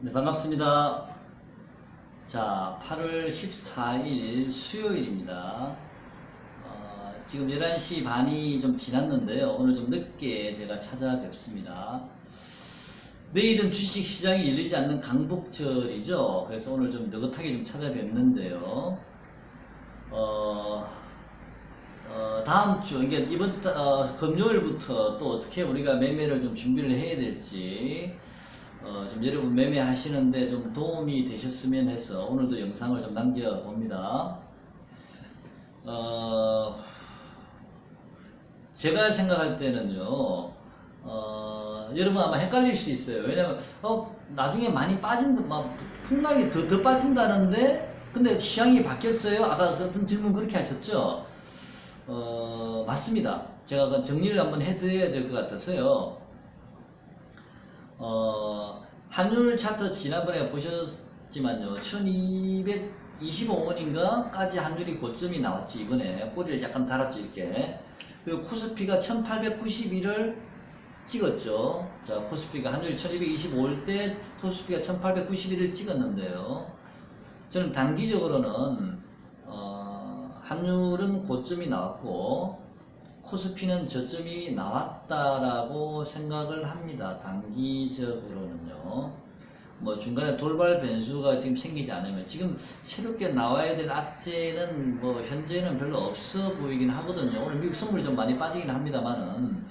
네, 반갑습니다. 자, 8월 14일 수요일입니다. 어, 지금 11시 반이 좀 지났는데요. 오늘 좀 늦게 제가 찾아뵙습니다. 내일은 주식 시장이 열리지 않는 강복절이죠. 그래서 오늘 좀 느긋하게 좀 찾아뵙는데요. 어, 어, 다음 주, 이게 이번, 달- 어, 금요일부터 또 어떻게 우리가 매매를 좀 준비를 해야 될지, 어, 좀 여러분 매매하시는데 좀 도움이 되셨으면 해서 오늘도 영상을 좀 남겨봅니다. 어, 제가 생각할 때는요, 어, 여러분 아마 헷갈릴 수 있어요. 왜냐면, 어, 나중에 많이 빠진다, 막, 풍랑이 더, 더 빠진다는데, 근데 시장이 바뀌었어요? 아까 같은 질문 그렇게 하셨죠? 어, 맞습니다. 제가 그 정리를 한번 해드려야 될 것 같아서요. 어, 환율 차트 지난번에 보셨지만요. 1225원인가까지 환율이 고점이 나왔죠. 이번에 꼬리를 약간 달았죠. 이렇게. 그리고 코스피가 1891을 찍었죠. 자, 코스피가 환율 1225일 때 코스피가 1891을 찍었는데요. 저는 단기적으로는 어, 환율은 고점이 나왔고 코스피는 저점이 나왔다라고 생각을 합니다. 단기적으로는요. 뭐 중간에 돌발 변수가 지금 생기지 않으면 지금 새롭게 나와야 될 악재는 뭐 현재는 별로 없어 보이긴 하거든요. 오늘 미국 선물이 좀 많이 빠지긴 합니다만은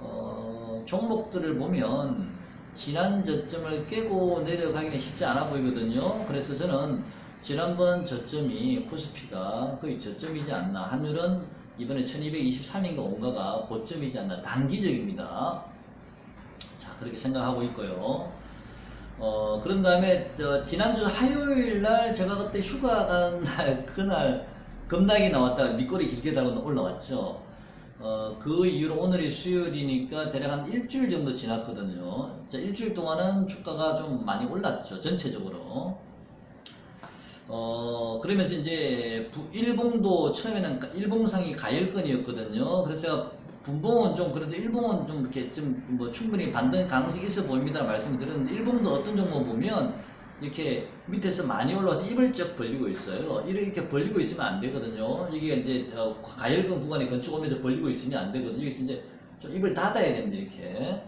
어, 종목들을 보면 지난 저점을 깨고 내려가기는 쉽지 않아 보이거든요. 그래서 저는 지난번 저점이 코스피가 거의 저점이지 않나. 환율은 이번에 1223인가 온가가 고점이지 않나. 단기적입니다. 자, 그렇게 생각하고 있고요. 어, 그런 다음에, 저, 지난주 화요일 날 제가 그때 휴가 가는 날, 그날 급락이 나왔다가 밑꼬리 길게 달고 올라왔죠. 어, 그 이후로 오늘이 수요일이니까 대략 한 일주일 정도 지났거든요. 자, 일주일 동안은 주가가 좀 많이 올랐죠. 전체적으로. 어, 그러면서 이제 부- 일봉도 처음에는 가- 일봉상이 가열권이었거든요. 그래서 제가 분봉은 좀 그래도 일봉은 좀 이렇게 좀 뭐 충분히 반등 가능성이 있어 보입니다 말씀을 드렸는데 일봉도 어떤 종목 보면 이렇게 밑에서 많이 올라와서 입을 쩍 벌리고 있어요. 이렇게 벌리고 있으면 안 되거든요. 이게 이제 저 가열권 구간에 건축 오면서 벌리고 있으면 안 되거든요. 이게 이제 좀 입을 닫아야 됩니다. 이렇게.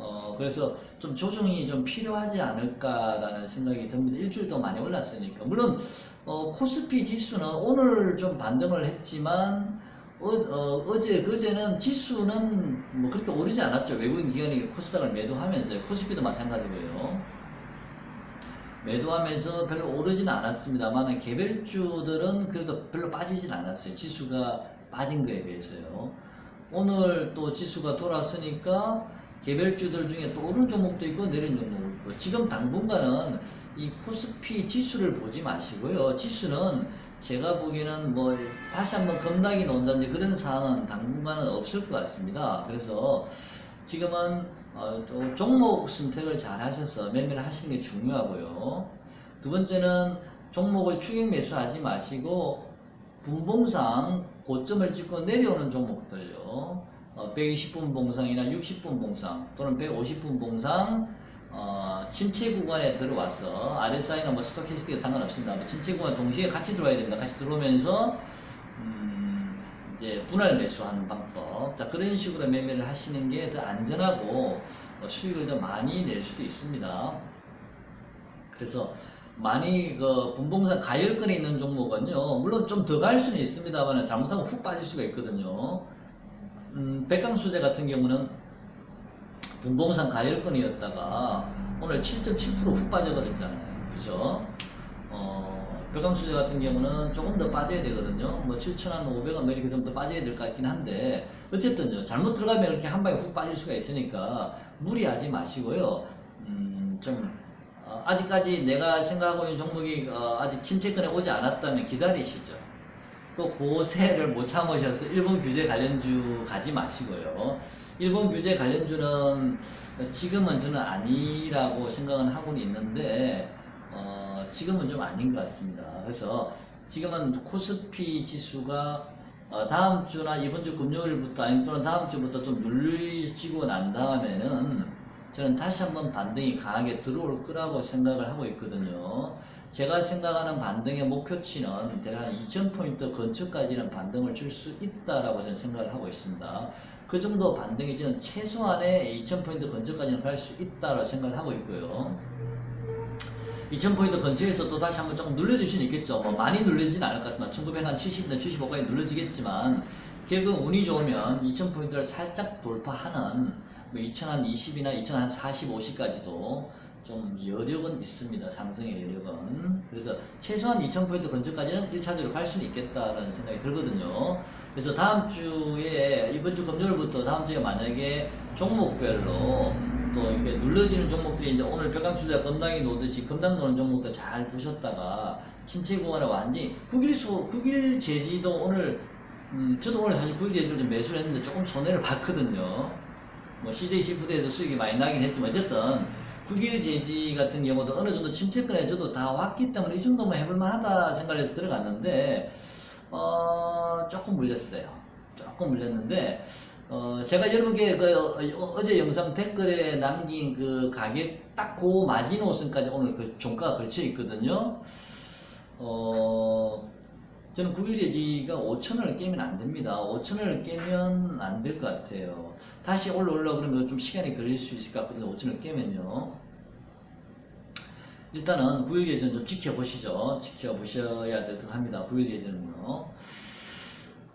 어, 그래서 좀 조정이 좀 필요하지 않을까라는 생각이 듭니다. 일주일 동안 많이 올랐으니까. 물론, 어, 코스피 지수는 오늘 좀 반등을 했지만, 어, 제 그제는 지수는 뭐 그렇게 오르지 않았죠. 외국인 기관이 코스닥을 매도하면서요. 코스피도 마찬가지고요. 매도하면서 별로 오르지는 않았습니다만 개별주들은 그래도 별로 빠지진 않았어요. 지수가 빠진 거에 비해서요. 오늘 또 지수가 돌았으니까 개별주들 중에 또 오른 종목도 있고 내린 종목도 있고 지금 당분간은 이 코스피 지수를 보지 마시고요. 지수는 제가 보기에는 뭐 다시 한번 급락이 나온다든지 그런 사항은 당분간은 없을 것 같습니다. 그래서 지금은 어, 또 종목 선택을 잘 하셔서 매매를 하시는 게 중요하고요. 두 번째는 종목을 추격 매수하지 마시고 분봉상 고점을 찍고 내려오는 종목들요. 어, 120분 봉상이나 60분 봉상 또는 150분 봉상 어, 침체 구간에 들어와서 RSI나 뭐 스토캐스틱에 상관없습니다. 뭐 침체 구간 동시에 같이 들어와야 됩니다. 같이 들어오면서 음, 이제 분할 매수하는 방법. 자 그런 식으로 매매를 하시는 게 더 안전하고 어, 수익을 더 많이 낼 수도 있습니다. 그래서 많이 그 분봉상 가열권에 있는 종목은요, 물론 좀 더 갈 수는 있습니다만 잘못하면 훅 빠질 수가 있거든요. 음, 백강수제 같은 경우는 분봉상 가열권이었다가 오늘 7.7%훅 빠져버렸잖아요. 그죠? 어, 백강수제 같은 경우는 조금 더 빠져야 되거든요. 뭐 7,500원 뭐 이렇게 좀 더 빠져야 될 것 같긴 한데 어쨌든요. 잘못 들어가면 이렇게 한 방에 훅 빠질 수가 있으니까 무리하지 마시고요. 음, 좀 어, 아직까지 내가 생각하고 있는 종목이 어, 아직 침체권에 오지 않았다면 기다리시죠. 또 고세를 못 참으셔서 일본 규제 관련주 가지 마시고요. 일본 규제 관련주는 지금은 저는 아니라고 생각은 하고는 있는데 어, 지금은 좀 아닌 것 같습니다. 그래서 지금은 코스피 지수가 어, 다음 주나 이번 주 금요일부터 아니면 또는 다음 주부터 좀 눌리지고 난 다음에는 저는 다시 한번 반등이 강하게 들어올 거라고 생각을 하고 있거든요. 제가 생각하는 반등의 목표치는 대략 2000포인트 근처까지는 반등을 줄 수 있다라고 저는 생각을 하고 있습니다. 그 정도 반등이 저는 최소한의 2000포인트 근처까지는 갈 수 있다라고 생각을 하고 있고요. 2000포인트 근처에서 또 다시 한번 조금 눌러줄 수는 있겠죠. 뭐 많이 눌러지진 않을 것 같습니다. 1970이나 75까지 눌러지겠지만 결국 운이 좋으면 2000포인트를 살짝 돌파하는 뭐 2020이나 2040, 50까지도 좀 여력은 있습니다. 상승의 여력은. 그래서 최소한 2000포인트 근처까지는 1차적으로 갈 수는 있겠다라는 생각이 들거든요. 그래서 다음 주에, 이번 주 금요일부터 다음 주에 만약에 종목별로 또 이렇게 눌러지는 종목들이 이제 오늘 별감투자 금당이 놓듯이 금당 노는 종목도 잘 보셨다가 구간에 완전히 국일소, 국일 제지도 오늘 음, 저도 오늘 사실 국일 제지를 좀 매수를 했는데 조금 손해를 봤거든요. 뭐 CJ 시푸드에서 수익이 많이 나긴 했지만 어쨌든 국일 제지 같은 경우도 어느 정도 침체권에 저도 다 왔기 때문에 이 정도면 해볼 만하다 생각해서 들어갔는데 어 조금 물렸어요. 조금 물렸는데 어 제가 여러분께 그 어, 어제 영상 댓글에 남긴 그 가격 딱 그 마지노선까지 오늘 그 종가가 걸쳐 있거든요. 어 저는 국일 제지가 5천원을 깨면 안 됩니다. 5천원을 깨면 안 될 것 같아요. 다시 올라올라 그러면 좀 시간이 걸릴 수 있을 것 같거든요. 5천원을 깨면요. 일단은 제지는 좀 지켜보시죠. 지켜보셔야 될 듯 합니다. 제지는요.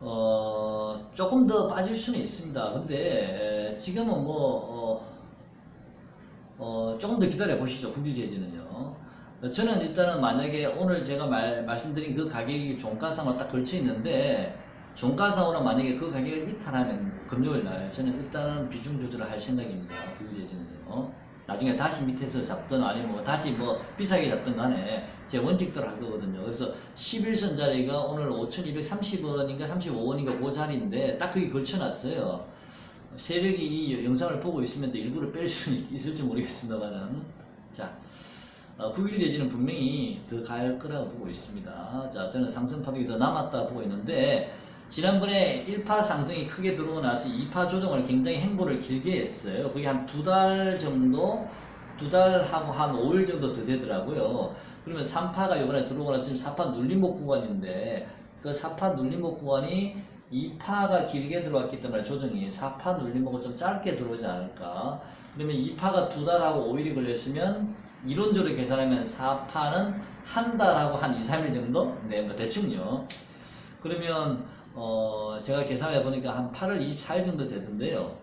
어, 조금 더 빠질 수는 있습니다. 근데 에, 지금은 뭐, 어, 어, 조금 더 기다려 보시죠. 제지는요. 어, 저는 일단은 만약에 오늘 제가 말, 말씀드린 그 가격이 종가상으로 딱 걸쳐 있는데 종가상으로 만약에 그 가격을 이탈하면 금요일 날 저는 일단은 비중 조절을 할 생각입니다. 국유제지는요. 나중에 다시 밑에서 잡든 아니면 뭐 다시 뭐 비싸게 잡든 간에 제 원칙대로 할 거거든요. 그래서 11선 자리가 오늘 5,230원인가 35원인가 그 자리인데 딱 그게 걸쳐놨어요. 세력이 이 영상을 보고 있으면 또 일부러 뺄 수 있을지 모르겠습니다만은 자 어, 9일 예지는 분명히 더 갈 거라고 보고 있습니다. 자, 저는 상승 파동이 더 남았다 보고 있는데, 지난번에 1파 상승이 크게 들어오고 나서 2파 조정을 굉장히 행보를 길게 했어요. 그게 한 두 달 정도, 두 달하고 한 5일 정도 더 되더라고요. 그러면 3파가 이번에 들어오고 나서 지금 4파 눌림목 구간인데, 그 4파 눌림목 구간이 2파가 길게 들어왔기 때문에 조정이 4파 눌림목은 좀 짧게 들어오지 않을까. 그러면 2파가 두 달하고 5일이 걸렸으면 이론적으로 계산하면 4파는 한 달하고 한 2, 3일 정도? 네, 뭐 대충요. 그러면 어 제가 계산해 보니까 한 8월 24일 정도 되던데요.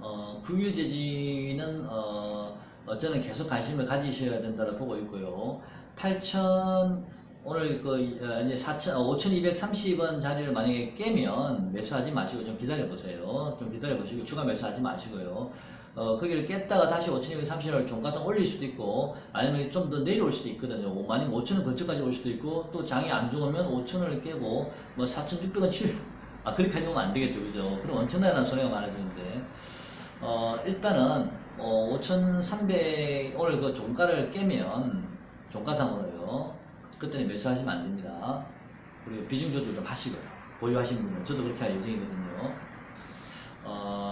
어 9일 제지는 어, 어 저는 계속 관심을 가지셔야 된다고 보고 있고요. 8천 오늘 그 어, 이제 4천 5,230원 자리를 만약에 깨면 매수하지 마시고 좀 기다려 보세요. 좀 기다려 보시고 추가 매수하지 마시고요. 어, 거기를 깼다가 다시 5,230원을 종가상 올릴 수도 있고, 아니면 좀 더 내려올 수도 있거든요. 뭐 아니면 5,000원 근처까지 올 수도 있고, 또 장이 안 죽으면 5,000원을 깨고, 뭐 4,600원 칠, 아, 그렇게 하면 안 되겠죠. 그죠? 그럼 엄청나게 손해가 많아지는데. 어, 일단은, 어, 5,300, 오늘 그 종가를 깨면, 종가상으로요. 그때는 매수하시면 안 됩니다. 그리고 비중 조절 좀 하시고요. 보유하시는 분은. 저도 그렇게 할 예정이거든요. 어,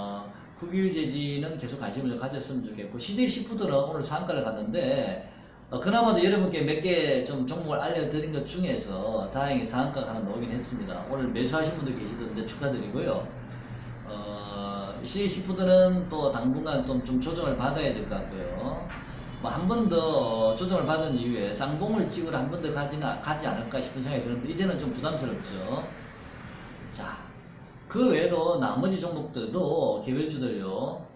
국일 제지는 계속 관심을 좀 가졌으면 좋겠고 CJ 시푸드는 오늘 상가를 갔는데 어, 그나마도 여러분께 몇 개 좀 종목을 알려드린 것 중에서 다행히 상한가가 하나 나오긴 했습니다. 오늘 매수하신 분도 계시던데 축하드리고요. 어, CJ 시푸드는 또 당분간 좀, 좀 조정을 받아야 될 것 같고요. 뭐 한 번 더 조정을 받은 이후에 쌍봉을 찍으러 한 번 더 가지나 가지 않을까 싶은 생각이 드는데 이제는 좀 부담스럽죠. 자, 그 외에도 나머지 종목들도 개별주들요.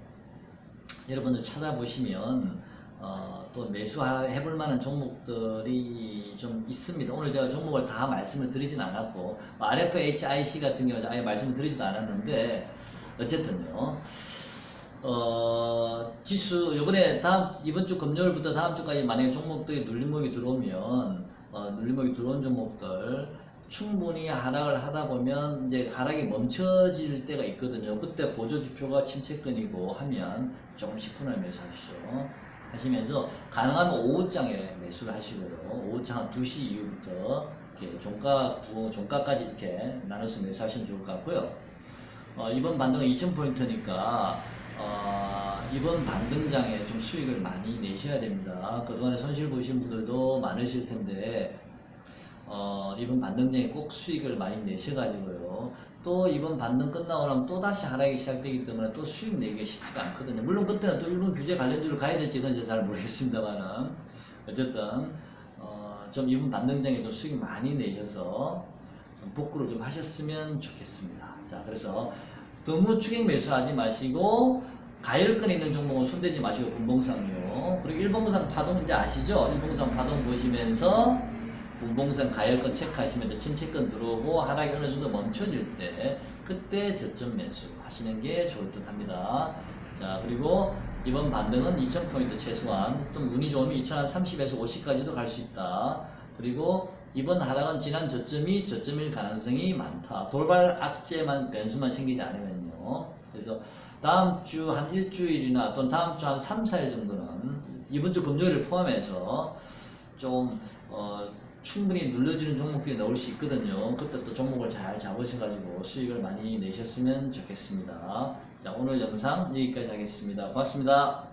여러분들 찾아보시면 어, 또 매수해볼 만한 종목들이 좀 있습니다. 오늘 제가 종목을 다 말씀을 드리진 않았고 RFHIC 같은 경우 아예 말씀을 드리지도 않았는데 어쨌든요. 어, 지수 이번에 다음 이번 주 금요일부터 다음 주까지 만약에 종목들이 눌림목이 들어오면 어, 눌림목이 들어온 종목들 충분히 하락을 하다 보면 이제 하락이 멈춰질 때가 있거든요. 그때 보조 지표가 침체권이고 하면 조금씩 분할 매수하시죠. 하시면서 가능하면 오후장에 매수를 하시고요. 오후장 한 2시 이후부터 이렇게 종가, 부- 종가까지 이렇게 나눠서 매수하시면 좋을 것 같고요. 어, 이번 반등은 2000포인트니까 어, 이번 반등장에 좀 수익을 많이 내셔야 됩니다. 그동안에 손실 보신 분들도 많으실 텐데 어, 이번 반등장에 꼭 수익을 많이 내셔가지고요. 또 이번 반등 끝나고 나면 또 다시 하락이 시작되기 때문에 또 수익 내기가 쉽지가 않거든요. 물론 그때는 또 일본 규제 관련주로 가야 될지 그건 잘 모르겠습니다만은 어쨌든 어, 좀 이번 반등장에 좀 수익 많이 내셔서 좀 복구를 좀 하셨으면 좋겠습니다. 자, 그래서 너무 추격 매수하지 마시고 가열권 있는 종목은 손대지 마시고 분봉상이요. 그리고 일봉상 파동 이제 아시죠? 일봉상 파동 보시면서 분봉상 가열권 체크하시면 침체권 들어오고 하락이 어느 정도 멈춰질 때 그때 저점 매수 하시는 게 좋을 듯 합니다. 자 그리고 이번 반등은 2000포인트 최소한 좀 운이 좋으면 2030에서 50까지도 갈 수 있다. 그리고 이번 하락은 지난 저점이 저점일 가능성이 많다. 돌발 악재만 변수만 생기지 않으면요. 그래서 다음 주 한 일주일이나 또는 다음 주 한 3, 4일 정도는 이번 주 금요일을 포함해서 좀 어, 충분히 눌러지는 종목들이 나올 수 있거든요. 그때 또 종목을 잘 잡으셔가지고 수익을 많이 내셨으면 좋겠습니다. 자 오늘 영상 여기까지 하겠습니다. 고맙습니다.